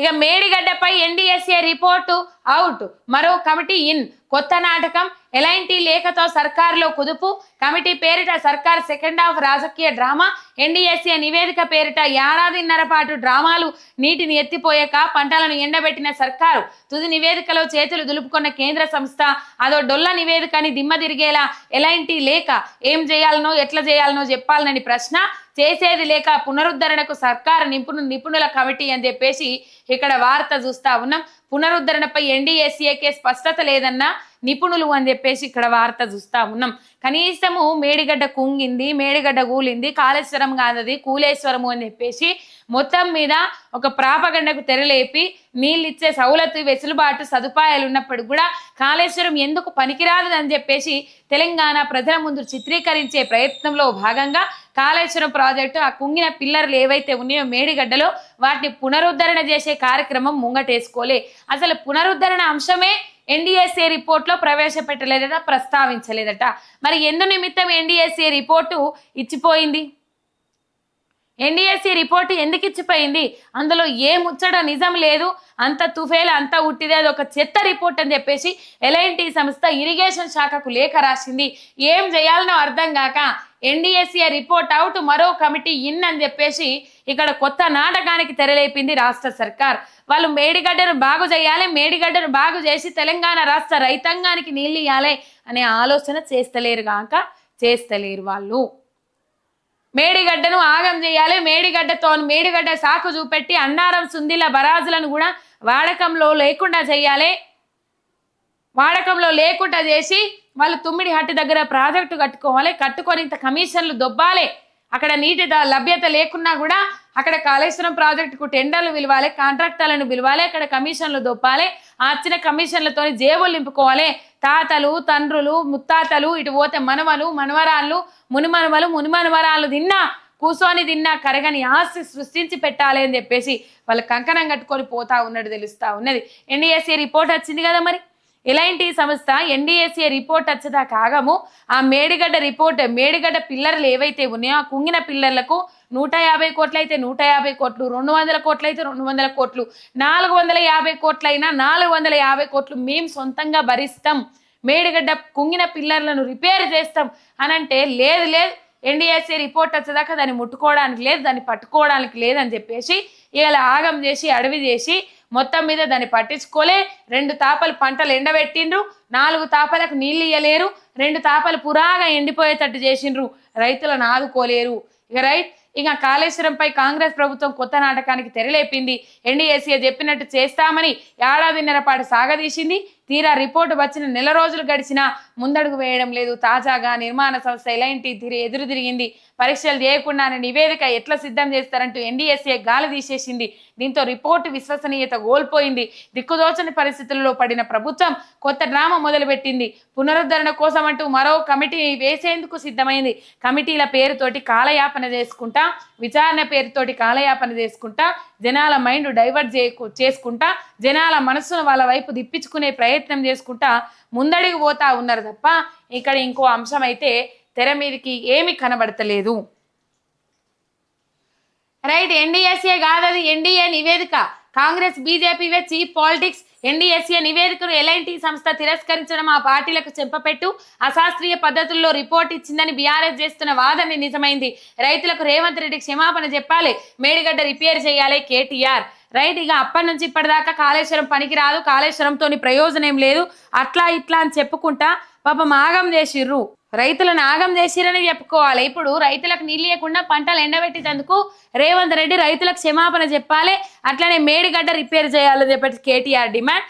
ఇక మేడిగడ్డపై NDSA report out. మరో కమిటీ ఇన్. కొత్త నాటకం ఎలాంటి లేఖతో సర్కారులో కుదుపు? కమిటీ పేరిట సర్కార్ సెకండ్ హాఫ్ రాజకీయ డ్రామా? ఎన్డీఎస్ఏ నివేదిక పేరిట ఏడాదిన్నర పాటు డ్రామాలు నీటిని ఎత్తిపోయాక పంటలను ఎండబెట్టిన సర్కారు తుది నివేదికలో చేతులు దులుపుకున్న కేంద్ర సంస్థ. అదో డొల్ల నివేదికని దిమ్మ తిరిగేలా ఎలాంటి లేఖ? ఏం చేయాలనో ఎట్లా చేయాలనో చెప్పాలనని ప్రశ్న. చేసేది లేక పునరుద్ధరణకు సర్కారు నిపుణు నిపుణుల కమిటీ అని చెప్పేసి ఇక్కడ వార్త చూస్తా ఉన్నాం. పునరుద్ధరణపై ఎన్డీఎస్ఏకే స్పష్టత లేదన్నా నిపుణులు అని చెప్పేసి ఇక్కడ వార్త చూస్తా ఉన్నాం. కనీసము మేడిగడ్డ కుంగింది మేడిగడ్డ కూలింది కాళేశ్వరం కాదది కూలేశ్వరము అని చెప్పేసి మొత్తం మీద ఒక ప్రాపగండకు తెరలేపి నీళ్ళు ఇచ్చే సౌలతు వెసులుబాటు సదుపాయాలు ఉన్నప్పటికి కూడా కాళేశ్వరం ఎందుకు పనికిరాదు అని చెప్పేసి తెలంగాణ ప్రజల ముందు చిత్రీకరించే ప్రయత్నంలో భాగంగా కాళేశ్వరం ప్రాజెక్టు ఆ కుంగిన పిల్లర్లు ఏవైతే ఉన్నాయో మేడిగడ్డలో వాటిని పునరుద్ధరణ చేసే కార్యక్రమం ముంగటేసుకోలే. అసలు పునరుద్ధరణ అంశమే ఎన్డీఎస్ఏ రిపోర్ట్లో ప్రవేశపెట్టలేదట ప్రస్తావించలేదట. మరి ఎందు నిమిత్తం ఎన్డీఎస్ఏ రిపోర్టు ఇచ్చిపోయింది? ఎన్డీఎస్సీ రిపోర్టు ఎందుకు ఇచ్చిపోయింది? అందులో ఏ ముచ్చట నిజం లేదు. అంత తుఫేలు అంత ఉట్టిదే అది ఒక చెత్త రిపోర్ట్ అని చెప్పేసి ఎల్ఐన్టీ సంస్థ ఇరిగేషన్ శాఖకు లేఖ రాసింది. ఏం చేయాలనో అర్థం కాక ఎన్డీఎస్సీ రిపోర్ట్ అవుట్ మరో కమిటీ ఇన్ అని చెప్పేసి ఇక్కడ కొత్త నాటకానికి తెరలేపింది రాష్ట్ర సర్కార్. వాళ్ళు మేడిగడ్డను బాగు చేయాలి మేడిగడ్డను బాగు చేసి తెలంగాణ రాష్ట్ర రైతాంగానికి నీళ్ళు ఇవ్వాలి అనే ఆలోచన చేస్తలేరు కాక చేస్తలేరు వాళ్ళు. మేడిగడ్డను ఆగం చేయాలి. మేడిగడ్డతో మేడిగడ్డ సాకు చూపెట్టి అన్నారం సుందిల బరాజులను కూడా వాడకంలో లేకుండా చేయాలి. వాడకంలో లేకుండా చేసి వాళ్ళు తుమ్మిడి హట్టు దగ్గర ప్రాజెక్టు కట్టుకోవాలి. కట్టుకొని ఇంత కమిషన్లు దొబ్బాలి. అక్కడ నీటి ద- లభ్యత లేకున్నా కూడా అక్కడ కాళేశ్వరం ప్రాజెక్టుకు టెండర్లు పిలవాలి కాంట్రాక్టర్లను పిలవాలి అక్కడ కమిషన్లు దొప్పాలి ఆ వచ్చిన కమిషన్లతో జేబులు నింపుకోవాలి. తాతలు తండ్రులు ముత్తాతలు ఇటు పోతే మనవలు మనవరాళ్ళు మునిమనవలు మునిమనవరాళ్ళు తిన్నా కూర్చొని తిన్నా కరగని ఆస్తి సృష్టించి పెట్టాలి అని చెప్పేసి వాళ్ళు కంకణం కట్టుకొని పోతా ఉన్నట్టు తెలుస్తా ఉన్నది. ఎన్డీఎస్సీ రిపోర్ట్ వచ్చింది కదా మరి? ఇలాంటి సంస్థ? ఎన్డీఎస్ఏ రిపోర్ట్ వచ్చేదా కాగము ఆ మేడిగడ్డ రిపోర్ట్ మేడిగడ్డ పిల్లర్లు ఏవైతే ఉన్నాయో ఆ కుంగిన పిల్లర్లకు నూట యాభై కోట్లు అయితే నూట యాభై కోట్లు రెండు వందల కోట్లు అయితే రెండు వందల కోట్లు నాలుగు వందల యాభై కోట్లు అయినా నాలుగు వందల యాభై కోట్లు మేము సొంతంగా భరిస్తాం. మేడిగడ్డ కుంగిన పిల్లర్లను రిపేర్ చేస్తాం అని అంటే లేదు లేదు. ఎన్డీఎస్ఏ రిపోర్ట్ వచ్చేదాకా దాన్ని ముట్టుకోవడానికి లేదు దాన్ని పట్టుకోవడానికి లేదని చెప్పేసి ఇలా ఆగం చేసి అడవి చేసి మొత్తం మీద దాన్ని పట్టించుకోలే. రెండు తాపలు పంటలు ఎండబెట్టిండ్రు. నాలుగు తాపలకు నీళ్ళు ఇయ్యలేరు. రెండు తాపలు పురాగా ఎండిపోయేటట్టు చేసిండ్రు. రైతులను ఆదుకోలేరు. ఇక రైట్ ఇక కాళేశ్వరంపై కాంగ్రెస్ ప్రభుత్వం కొత్త నాటకానికి తెరలేపింది. ఎన్డీఏసీఏ చెప్పినట్టు చేస్తామని ఏడాదిన్నర పాటు సాగదీసింది. తీరా రిపోర్టు వచ్చిన నెల రోజులు గడిచినా ముందడుగు వేయడం లేదు. తాజాగా నిర్మాణ సంస్థ ఎలాంటి తీరి ఎదురు తిరిగింది. పరీక్షలు చేయకుండానే నివేదిక ఎట్లా సిద్ధం చేస్తారంటూ ఎన్డీఎస్ఏ గాలి తీసేసింది. దీంతో రిపోర్టు విశ్వసనీయత కోల్పోయింది. దిక్కుదోచని పరిస్థితుల్లో పడిన ప్రభుత్వం కొత్త డ్రామా మొదలుపెట్టింది. పునరుద్ధరణ కోసం అంటూ మరో కమిటీ వేసేందుకు సిద్ధమైంది. కమిటీల పేరుతోటి కాలయాపన చేసుకుంటా విచారణ పేరుతోటి కాలయాపన చేసుకుంటా జనాల మైండ్ డైవర్ట్ చేసుకుంటా జనాల మనసును వాళ్ళ వైపు దిప్పించుకునే ప్రయత్నం ప్రయత్నం చేసుకుంటా ముందడిగి పోతా ఉన్నారు తప్ప ఇక్కడ ఇంకో అంశం అయితే తెర మీదకి ఏమి కనబడతలేదు. రైట్ ఎన్డీఎస్ఏ కాదది ఎన్డీఏ నివేదిక. కాంగ్రెస్ బీజేపీవే చీఫ్ పాలిటిక్స్ ఎన్డీఎస్ఏ నివేదికను ఎలాంటి సంస్థ తిరస్కరించడం ఆ పార్టీలకు చెప్పపెట్టు అశాస్త్రీయ పద్ధతుల్లో రిపోర్ట్ ఇచ్చిందని బీఆర్ఎస్ చేస్తున్న వాదన నిజమైంది. రైతులకు రేవంత్ రెడ్డి క్షమాపణ చెప్పాలి. మేడిగడ్డ రిపేర్ చేయాలి కేటీఆర్. రైట్ ఇక అప్పటి నుంచి ఇప్పటిదాకా కాళేశ్వరం పనికిరాదు. కాళేశ్వరంతో ప్రయోజనం లేదు. అట్లా ఇట్లా అని చెప్పుకుంటా పాపం ఆగం చేసిర్రు. రైతుల నాగం చేసిరని చెప్పుకోవాలి. ఇప్పుడు రైతులకు నీళ్ళు ఇవ్వకుండా పంటలు ఎండబెట్టేటందుకు రేవంత్ రెడ్డి రైతులకు క్షమాపణ చెప్పాలి. అట్లనే మేడిగడ్డ రిపేర్ చేయాలని చెప్పేసి కేటీఆర్ డిమాండ్.